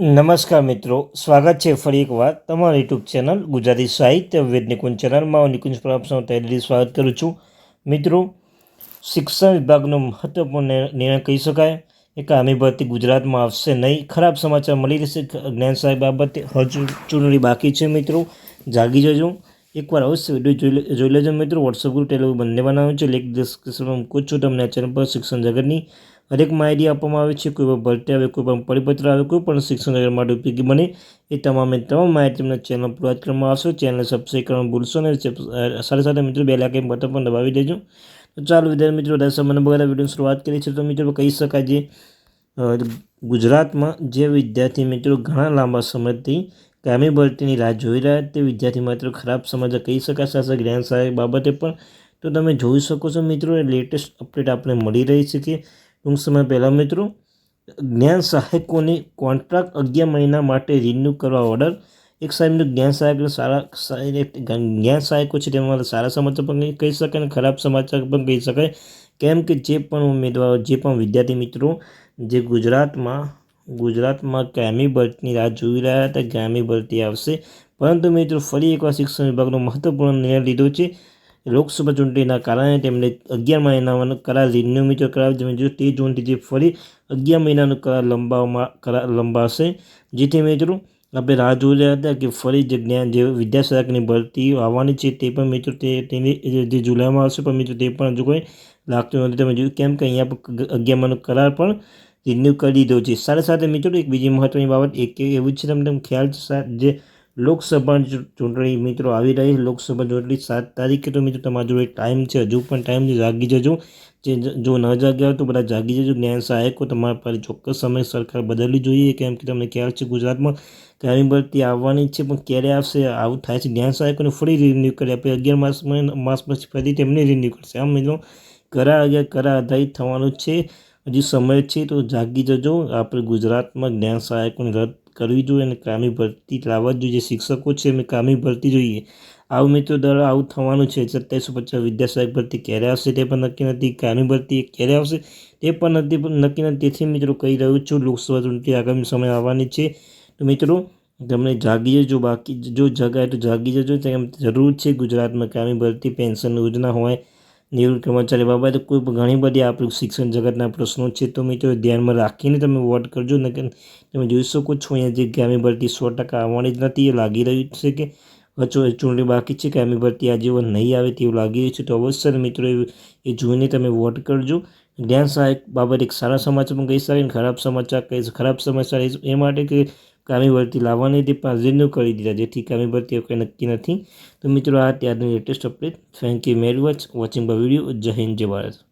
નમસ્કાર મિત્રો, સ્વાગત છે ફરી એકવાર તમારા યુટ્યુબ ચેનલ ગુજરાતી સાહિત્ય વેદ નિકુંજ ચેનલમાં હું નિકુંજ પ્રભાવ તહેથી સ્વાગત કરું છું. મિત્રો, શિક્ષણ વિભાગનો મહત્વપૂર્ણ નિર્ણય કહી શકાય એ કામી ભરતી ગુજરાતમાં આવશે નહીં. ખરાબ સમાચાર મળી રહેશે. જ્ઞાન સાહેબ બાબતે હજુ ચૂંટણી બાકી છે મિત્રો. જાગી જજો. એકવાર અવશ્ય વીડિયો જોઈ જોઈ લેજો મિત્રો. વોટ્સઅપ ગ્રુપ ટેલિગ્રામ બંને બનાવ્યું છે. લેખ ડિસ્ક્રિપ્શનમાં મૂકું છું તમને ચેનલ પર. શિક્ષણ જગતની હરેક માહિતી આપવામાં આવે છે, કોઈ પણ ભરતી આવે, કોઈ પણ પરિપત્ર આવે, કોઈ પણ શિક્ષણ માટે ઉપયોગી બને, એ તમામે તમામ માહિતી તમને ચેનલ પ્રોવાઈડ કરવામાં આવશે. ચેનલ સબસ્ક્રાઈબ કરવાનું ભૂલશો ને સાથે સાથે મિત્રો બે લાખ બટન પણ દબાવી દેજો. તો ચાલો વિદ્યાર્થી મિત્રો દસ મને બગડા વીડિયો શરૂઆત કરી છે તો મિત્રો, કહી શકાય જે ગુજરાતમાં જે વિદ્યાર્થી મિત્રો ઘણા લાંબા સમયથી કામી ભરતીની રાહ જોઈ રહ્યા તે વિદ્યાર્થી માત્ર ખરાબ સમાચાર કહી શકાય સાથે જ્ઞાન સહાય બાબતે પણ તો તમે જોઈ શકો છો મિત્રો લેટેસ્ટ અપડેટ આપણે મળી રહી છે કે ટૂંક સમય પહેલાં મિત્રો, જ્ઞાન સહાયકોને કોન્ટ્રાક્ટ અગિયાર મહિના માટે રિન્યૂ કરવા ઓર્ડર એક સાહેબનું જ્ઞાન સહાયક સારા જ્ઞાન સહાયકો છે તેમાં સારા સમાચાર પણ કહી શકાય અને ખરાબ સમાચાર પણ કહી શકાય. કેમ કે જે પણ ઉમેદવારો, જે પણ વિદ્યાર્થી મિત્રો, જે ગુજરાતમાં ગુજરાતમાં ગ્રામી ભરતીની રાહ જોઈ રહ્યા હતા ગ્રામી ભરતી આવશે. પરંતુ મિત્રો, ફરી એકવાર શિક્ષણ વિભાગનો મહત્વપૂર્ણ નિર્ણય લીધો છે. લોકસભા ચૂંટણીના કારણે તેમને અગિયાર મહિનાનો કરાર રિન્યુમિત કરાર જો તે જૂનથી જે ફરી અગિયાર મહિનાનો કરાર લંબાવવામાં કરાર લંબાશે. જેથી મિત્રો, આપણે રાહ જોઈ રહ્યા હતા કે ફરી જે જ્ઞાન જે વિદ્યાસહાયકની ભરતી આવવાની છે તે પણ મિત્રો તે તેની જે જુલાઈમાં આવશે પણ મિત્રો તે પણ હજુ કોઈ લાગતું નથી. તમે જોયું કેમ કે અહીંયા અગિયાર મહિનાનો કરાર પણ રિન્યુ કરી દીધો છે. સાથે સાથે મિત્રો, એક બીજી મહત્ત્વની બાબત એક એવું છે, તમને ખ્યાલ છે જે લોકસભાની ચૂંટણી મિત્રો આવી રહી. લોકસભા ચૂંટણી સાત તારીખે તો મિત્રો તમારા જોડે ટાઈમ છે. હજુ પણ ટાઈમ છે. જાગી જજો. જે જો ન જાગ્યા તો બધા જાગી જજો. જ્ઞાન સહાયકો તમારા પર ચોક્કસ સમય સરકાર બદલવી જોઈએ. કેમ કે તમને ખ્યાલ છે ગુજરાતમાં ઘણી ભરતી આવવાની છે, પણ ક્યારે આવશે? આવું થાય છે. જ્ઞાન સહાયકોને ફરી રિન્યૂ કરી આપણે અગિયાર માસમાં માસ પછી ફરી તેમને રિન્યૂ કરશે. આમ મિત્રો, કરા અગિયાર કરા આધારિત થવાનું છે. હજી સમય છે તો જાગી જજો. આપણે ગુજરાતમાં જ્ઞાન સહાયકોને રદ કરવી જોઈએ અને કામી ભરતી લાવવા જોઈએ. શિક્ષકો છે એમને કામી ભરતી જોઈએ. આવું મિત્રો દ્વારા આવું થવાનું છે. સત્તાવીસો પચાસ વિદ્યાસહાયક ભરતી ક્યારે આવશે તે પણ નક્કી નથી. કામી ભરતી ક્યારે આવશે તે પણ નથી, નક્કી નથી. તેથી મિત્રો, કહી રહ્યું છું, લોકસભા ચૂંટણી આગામી સમય આવવાની છે. તો મિત્રો, તમને જાગી જજો. બાકી જો જગાય તો જાગી જજો. તેમ જરૂર છે ગુજરાતમાં કામી ભરતી, પેન્શન યોજના હોય નિવૃત્ત કર્મચારી બાબતે કોઈ ઘણી બધી આપણું શિક્ષણ જગતના પ્રશ્નો છે. તો મિત્રો, ધ્યાનમાં રાખીને તમે વોટ કરજો. ને તમે જોઈ શકો છો, અહીંયા જે ગામી ભરતી સો ટકા આવવાની જ નથી, એ લાગી રહ્યું છે કે હજુ ચૂંટણી બાકી છે, ગામી ભરતી આજીવન નહીં આવે તેવું લાગી રહ્યું છે. તો અવશ્ય મિત્રો, એ જોઈને તમે વોટ કરજો. જ્ઞાન સહાયક બાબત એક સારા સમાચાર પણ કહી શકાય ખરાબ સમાચાર કહી ખરાબ સમાચાર એ માટે કે કામી ભરતી લાવવાની તે રિન્યુ કરી દીધા, જેથી કામી ભરતી કંઈ નક્કી નથી. તો મિત્રો, આ ત્યારની latest update thank you very much watching the video Jai Hind, Jai Bharat.